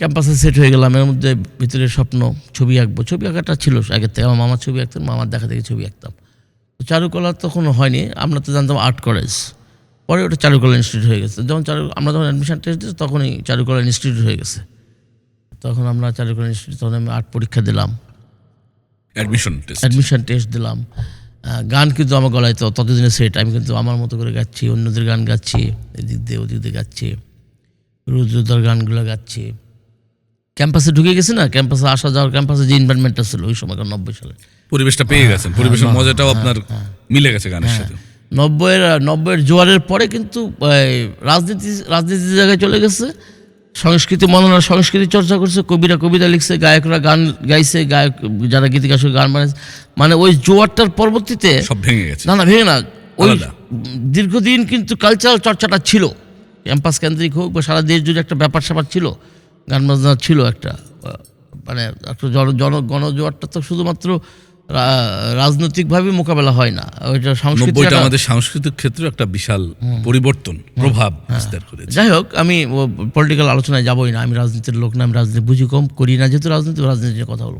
ক্যাম্পাসে সেট হয়ে গেলাম এর মধ্যে ভিতরে স্বপ্ন ছবি আঁকবো। ছবি আঁকাটা ছিল আগের থেকে আমার মামার ছবি আঁকতাম মামার দেখা দেখে ছবি আঁকতাম। তো চারুকলা তখন হয়নি আমরা তো জানতাম আর্ট কলেজ। পরে ওটা চারুকলা ইনস্টিটিউট হয়ে গেছে। যখন চারু আমরা যখন অ্যাডমিশন টেস্ট দিয়েছি তখনই চারুকলা ইনস্টিটিউট হয়ে গেছে। তখন আমরা চারুকলা ইনস্টিটিউট তখন আমি আর্ট পরীক্ষা দিলাম। অ্যাডমিশন টেস্ট অ্যাডমিশন টেস্ট দিলাম। গান কিন্তু আমার গলায় তো ততদিনে সেট আমি কিন্তু আমার মতো করে গাচ্ছি অন্যদের গান গাচ্ছি এদিক দিয়ে ওদিক দিয়ে গাচ্ছি রুদ্রদার গানগুলো গাচ্ছি। ক্যাম্পাসে ঢুকে গেছি না ক্যাম্পাসে আসা যাওয়ার ক্যাম্পাসে যে ইনভারনমেন্টটা ছিল ওই সময়কার নব্বই সালে। পরিবেশটা পেয়ে গেছেন পরিবেশের মজাটাও আপনার মিলে গেছে গানের সাথে। নব্বইয়ের নব্বইয়ের জোয়ারের পরে কিন্তু রাজনীতি রাজনীতির জায়গায় চলে গেছে সংস্কৃতি মননা সংস্কৃতি চর্চা করছে কবিরা কবিতা লিখছে গায়করা গান গাইছে গায়ক যারা গীতিকার গান বানাইছে মানে ওই জোয়ারটার পরবর্তীতে সব ভেঙে গেছে। না না ভেঙে না ওই দীর্ঘদিন কিন্তু কালচারাল চর্চাটা ছিল ক্যাম্পাস কেন্দ্রিক হোক বা সারা দেশ জুড়ে একটা ব্যাপার স্যাপার ছিল গান বাজনা ছিল একটা মানে একটা জন জন গণজোয়ারটা তো শুধুমাত্র রাজনৈতিকভাবে মোকাবেলা হয় না। ওইটা সংস্কৃতি আমাদের সাংস্কৃতিক ক্ষেত্রে একটা বিশাল পরিবর্তন প্রভাব বিস্তার করেছে। যাই হোক আমি পলিটিক্যাল আলোচনায় যাবই না আমি রাজনীতির লোক না আমি রাজনীতি বুঝি কম করি না যেহেতু রাজনীতি রাজনীতির কথা বলব।